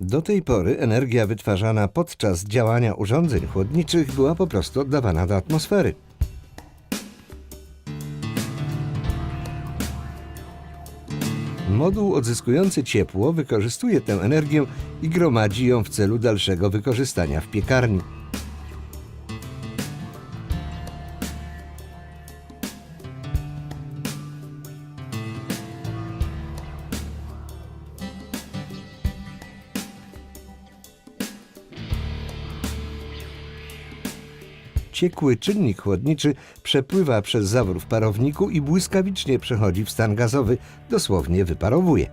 Do tej pory energia wytwarzana podczas działania urządzeń chłodniczych była po prostu oddawana do atmosfery. Moduł odzyskujący ciepło wykorzystuje tę energię i gromadzi ją w celu dalszego wykorzystania w piekarni. Ciekły czynnik chłodniczy przepływa przez zawór w parowniku i błyskawicznie przechodzi w stan gazowy, dosłownie wyparowuje.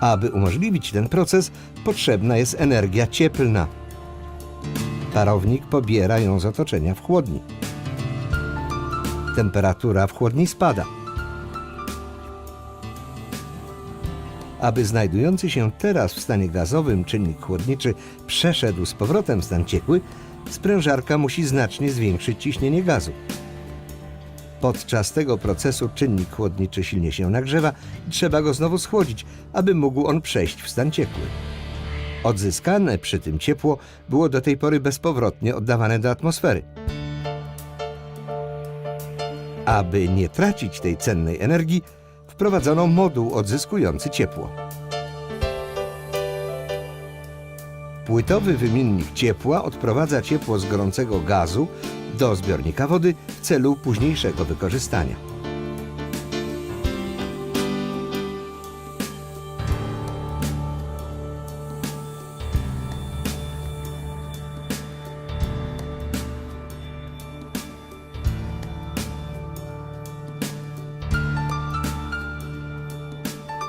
Aby umożliwić ten proces, potrzebna jest energia cieplna. Parownik pobiera ją z otoczenia w chłodni. Temperatura w chłodni spada. Aby znajdujący się teraz w stanie gazowym czynnik chłodniczy przeszedł z powrotem w stan ciekły, sprężarka musi znacznie zwiększyć ciśnienie gazu. Podczas tego procesu czynnik chłodniczy silnie się nagrzewa i trzeba go znowu schłodzić, aby mógł on przejść w stan ciekły. Odzyskane przy tym ciepło było do tej pory bezpowrotnie oddawane do atmosfery. Aby nie tracić tej cennej energii, wprowadzono moduł odzyskujący ciepło. Płytowy wymiennik ciepła odprowadza ciepło z gorącego gazu do zbiornika wody w celu późniejszego wykorzystania.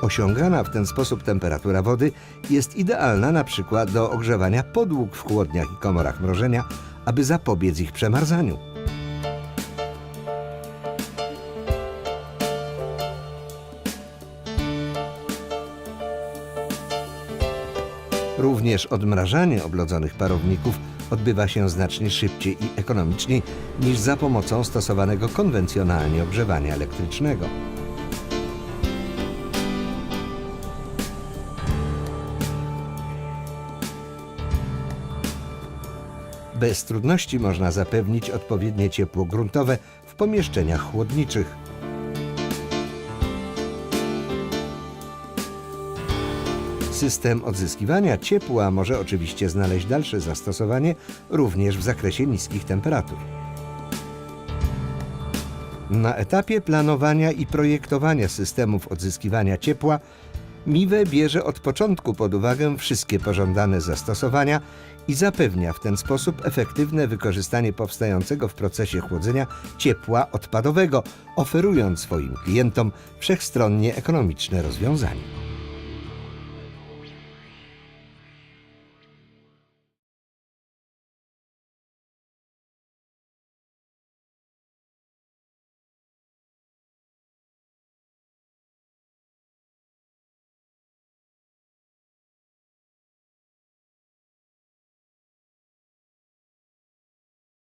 Osiągana w ten sposób temperatura wody jest idealna na przykład do ogrzewania podłóg w chłodniach i komorach mrożenia, aby zapobiec ich przemarzaniu. Również odmrażanie oblodzonych parowników odbywa się znacznie szybciej i ekonomiczniej niż za pomocą stosowanego konwencjonalnie ogrzewania elektrycznego. Bez trudności można zapewnić odpowiednie ciepło gruntowe w pomieszczeniach chłodniczych. System odzyskiwania ciepła może oczywiście znaleźć dalsze zastosowanie również w zakresie niskich temperatur. Na etapie planowania i projektowania systemów odzyskiwania ciepła MIWE bierze od początku pod uwagę wszystkie pożądane zastosowania i zapewnia w ten sposób efektywne wykorzystanie powstającego w procesie chłodzenia ciepła odpadowego, oferując swoim klientom wszechstronnie ekonomiczne rozwiązanie.